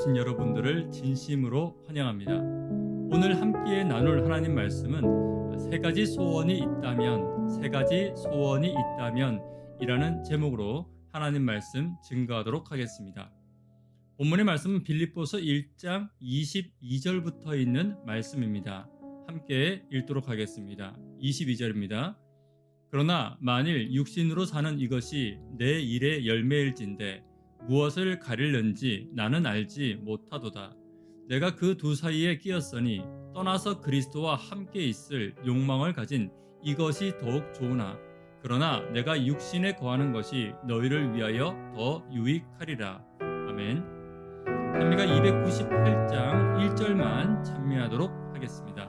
오신 여러분들을 진심으로 환영합니다. 오늘 함께 나눌 하나님 말씀은 세 가지 소원이 있다면, 세 가지 소원이 있다면 이라는 제목으로 하나님 말씀 증거하도록 하겠습니다. 본문의 말씀은 빌립보서 1장 22절부터 있는 말씀입니다. 함께 읽도록 하겠습니다. 22절입니다. 그러나 만일 육신으로 사는 이것이 내 일의 열매일진데 무엇을 가리는지 나는 알지 못하도다. 내가 그 두 사이에 끼었으니 떠나서 그리스도와 함께 있을 욕망을 가진 이것이 더욱 좋으나 그러나 내가 육신에 거하는 것이 너희를 위하여 더 유익하리라. 아멘. 찬미가 298장 1절만 찬미하도록 하겠습니다.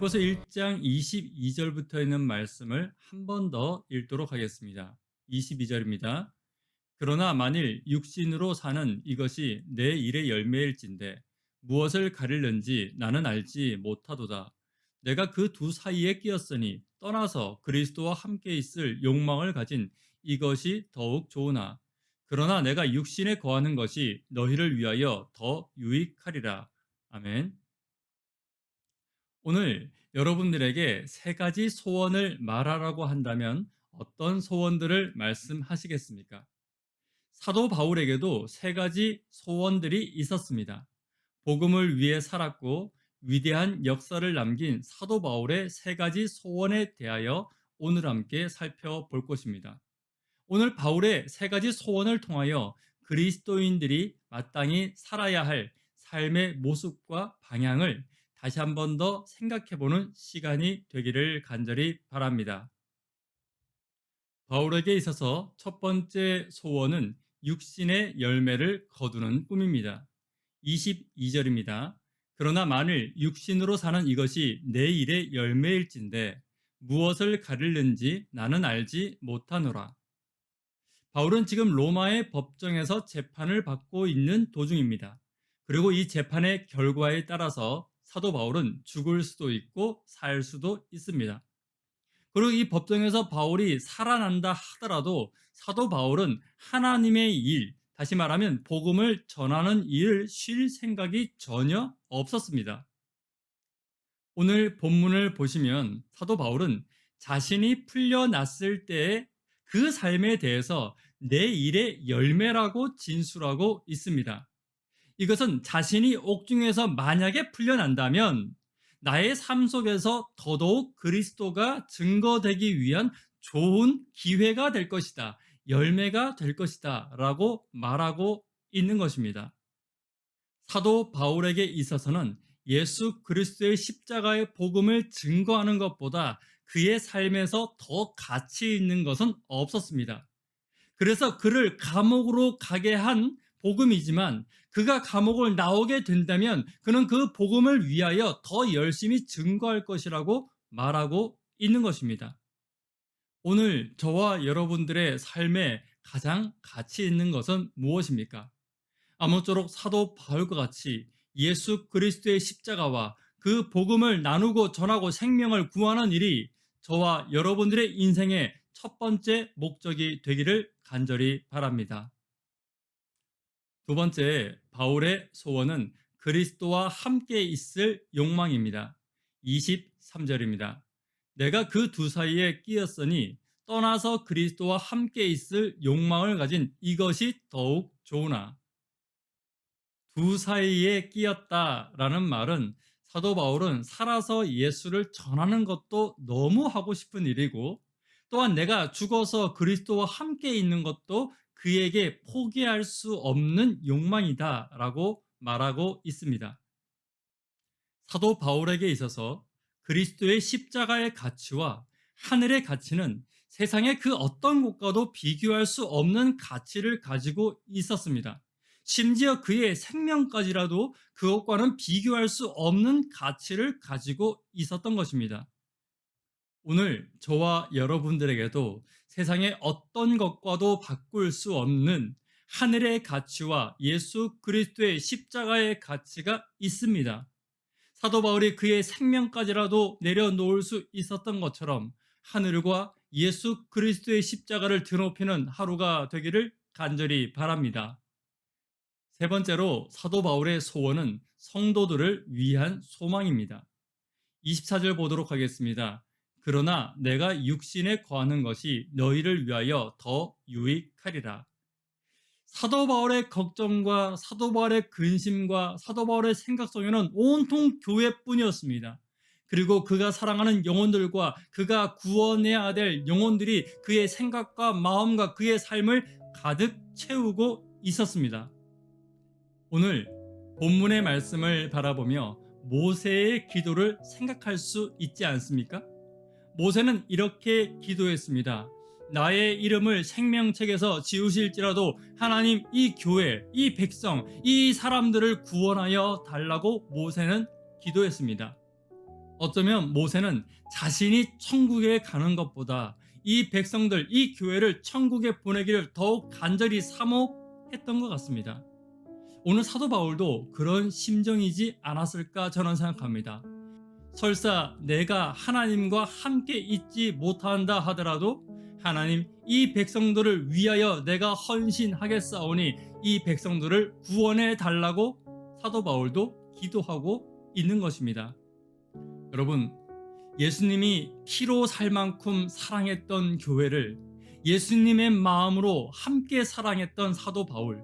빌립보서 1장 22절부터 있는 말씀을 한 번 더 읽도록 하겠습니다. 22절입니다. 그러나 만일 육신으로 사는 이것이 내 일의 열매일진데 무엇을 가리는지 나는 알지 못하도다. 내가 그 두 사이에 끼었으니 떠나서 그리스도와 함께 있을 욕망을 가진 이것이 더욱 좋으나 그러나 내가 육신에 거하는 것이 너희를 위하여 더 유익하리라. 아멘. 오늘 여러분들에게 세 가지 소원을 말하라고 한다면 어떤 소원들을 말씀하시겠습니까? 사도 바울에게도 세 가지 소원들이 있었습니다. 복음을 위해 살았고 위대한 역사를 남긴 사도 바울의 세 가지 소원에 대하여 오늘 함께 살펴볼 것입니다. 오늘 바울의 세 가지 소원을 통하여 그리스도인들이 마땅히 살아야 할 삶의 모습과 방향을 다시 한 번 더 생각해 보는 시간이 되기를 간절히 바랍니다. 바울에게 있어서 첫 번째 소원은 육신의 열매를 거두는 꿈입니다. 22절입니다. 그러나 만일 육신으로 사는 이것이 내 일의 열매일진데 무엇을 가리는지 나는 알지 못하노라. 바울은 지금 로마의 법정에서 재판을 받고 있는 도중입니다. 그리고 이 재판의 결과에 따라서 사도 바울은 죽을 수도 있고 살 수도 있습니다. 그리고 이 법정에서 바울이 살아난다 하더라도 사도 바울은 하나님의 일, 다시 말하면 복음을 전하는 일을 쉴 생각이 전혀 없었습니다. 오늘 본문을 보시면 사도 바울은 자신이 풀려났을 때의 그 삶에 대해서 내 일의 열매라고 진술하고 있습니다. 이것은 자신이 옥중에서 만약에 풀려난다면 나의 삶 속에서 더더욱 그리스도가 증거되기 위한 좋은 기회가 될 것이다. 열매가 될 것이다. 라고 말하고 있는 것입니다. 사도 바울에게 있어서는 예수 그리스도의 십자가의 복음을 증거하는 것보다 그의 삶에서 더 가치 있는 것은 없었습니다. 그래서 그를 감옥으로 가게 한 복음이지만 그가 감옥을 나오게 된다면 그는 그 복음을 위하여 더 열심히 증거할 것이라고 말하고 있는 것입니다. 오늘 저와 여러분들의 삶에 가장 가치 있는 것은 무엇입니까? 아무쪼록 사도 바울과 같이 예수 그리스도의 십자가와 그 복음을 나누고 전하고 생명을 구하는 일이 저와 여러분들의 인생의 첫 번째 목적이 되기를 간절히 바랍니다. 두 번째, 바울의 소원은 그리스도와 함께 있을 욕망입니다. 23절입니다. 내가 그 두 사이에 끼었으니 떠나서 그리스도와 함께 있을 욕망을 가진 이것이 더욱 좋으나 두 사이에 끼었다라는 말은 사도 바울은 살아서 예수를 전하는 것도 너무 하고 싶은 일이고 또한 내가 죽어서 그리스도와 함께 있는 것도 그에게 포기할 수 없는 욕망이다라고 말하고 있습니다. 사도 바울에게 있어서 그리스도의 십자가의 가치와 하늘의 가치는 세상의 그 어떤 것과도 비교할 수 없는 가치를 가지고 있었습니다. 심지어 그의 생명까지라도 그것과는 비교할 수 없는 가치를 가지고 있었던 것입니다. 오늘 저와 여러분들에게도 세상의 어떤 것과도 바꿀 수 없는 하늘의 가치와 예수 그리스도의 십자가의 가치가 있습니다. 사도 바울이 그의 생명까지라도 내려놓을 수 있었던 것처럼 하늘과 예수 그리스도의 십자가를 드높이는 하루가 되기를 간절히 바랍니다. 세 번째로 사도 바울의 소원은 성도들을 위한 소망입니다. 24절 보도록 하겠습니다. 그러나 내가 육신에 거하는 것이 너희를 위하여 더 유익하리라. 사도 바울의 걱정과 사도 바울의 근심과 사도 바울의 생각 속에는 온통 교회뿐이었습니다. 그리고 그가 사랑하는 영혼들과 그가 구원해야 될 영혼들이 그의 생각과 마음과 그의 삶을 가득 채우고 있었습니다. 오늘 본문의 말씀을 바라보며 모세의 기도를 생각할 수 있지 않습니까? 모세는 이렇게 기도했습니다. 나의 이름을 생명책에서 지우실지라도 하나님 이 교회, 이 백성, 이 사람들을 구원하여 달라고 모세는 기도했습니다. 어쩌면 모세는 자신이 천국에 가는 것보다 이 백성들, 이 교회를 천국에 보내기를 더욱 간절히 사모했던 것 같습니다. 오늘 사도 바울도 그런 심정이지 않았을까 저는 생각합니다. 설사 내가 하나님과 함께 있지 못한다 하더라도 하나님 이 백성들을 위하여 내가 헌신하겠사오니 이 백성들을 구원해 달라고 사도 바울도 기도하고 있는 것입니다. 여러분, 예수님이 피로 살 만큼 사랑했던 교회를 예수님의 마음으로 함께 사랑했던 사도 바울.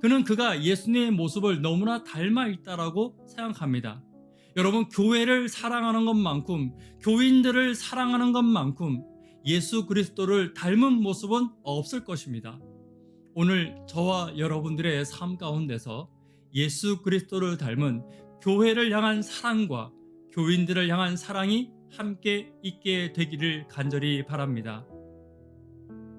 그는 그가 예수님의 모습을 너무나 닮아 있다라고 생각합니다. 여러분, 교회를 사랑하는 것만큼, 교인들을 사랑하는 것만큼 예수 그리스도를 닮은 모습은 없을 것입니다. 오늘 저와 여러분들의 삶 가운데서 예수 그리스도를 닮은 교회를 향한 사랑과 교인들을 향한 사랑이 함께 있게 되기를 간절히 바랍니다.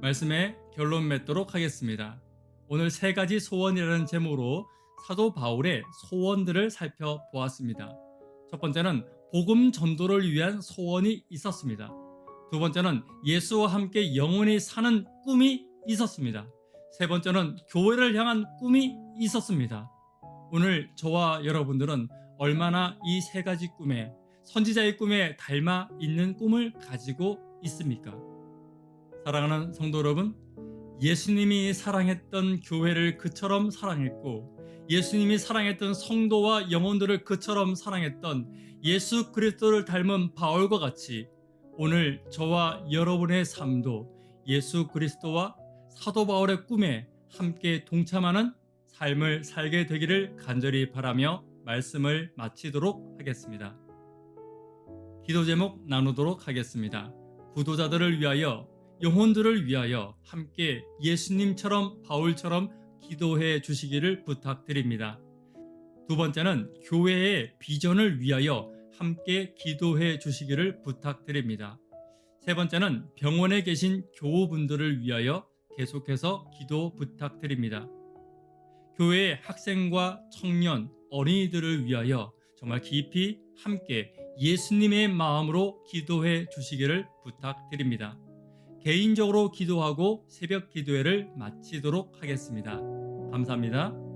말씀에 결론 맺도록 하겠습니다. 오늘 세 가지 소원이라는 제목으로 사도 바울의 소원들을 살펴보았습니다. 첫 번째는 복음 전도를 위한 소원이 있었습니다. 두 번째는 예수와 함께 영원히 사는 꿈이 있었습니다. 세 번째는 교회를 향한 꿈이 있었습니다. 오늘 저와 여러분들은 얼마나 이 세 가지 꿈에 선지자의 꿈에 닮아 있는 꿈을 가지고 있습니까? 사랑하는 성도 여러분, 예수님이 사랑했던 교회를 그처럼 사랑했고 예수님이 사랑했던 성도와 영혼들을 그처럼 사랑했던 예수 그리스도를 닮은 바울과 같이 오늘 저와 여러분의 삶도 예수 그리스도와 사도 바울의 꿈에 함께 동참하는 삶을 살게 되기를 간절히 바라며 말씀을 마치도록 하겠습니다. 기도 제목 나누도록 하겠습니다. 구도자들을 위하여 영혼들을 위하여 함께 예수님처럼 바울처럼 기도해 주시기를 부탁드립니다. 두 번째는 교회의 비전을 위하여 함께 기도해 주시기를 부탁드립니다. 세 번째는 병원에 계신 교우분들을 위하여 계속해서 기도 부탁드립니다. 교회의 학생과 청년, 어린이들을 위하여 정말 깊이 함께 예수님의 마음으로 기도해 주시기를 부탁드립니다. 개인적으로 기도하고 새벽 기도회를 마치도록 하겠습니다. 감사합니다.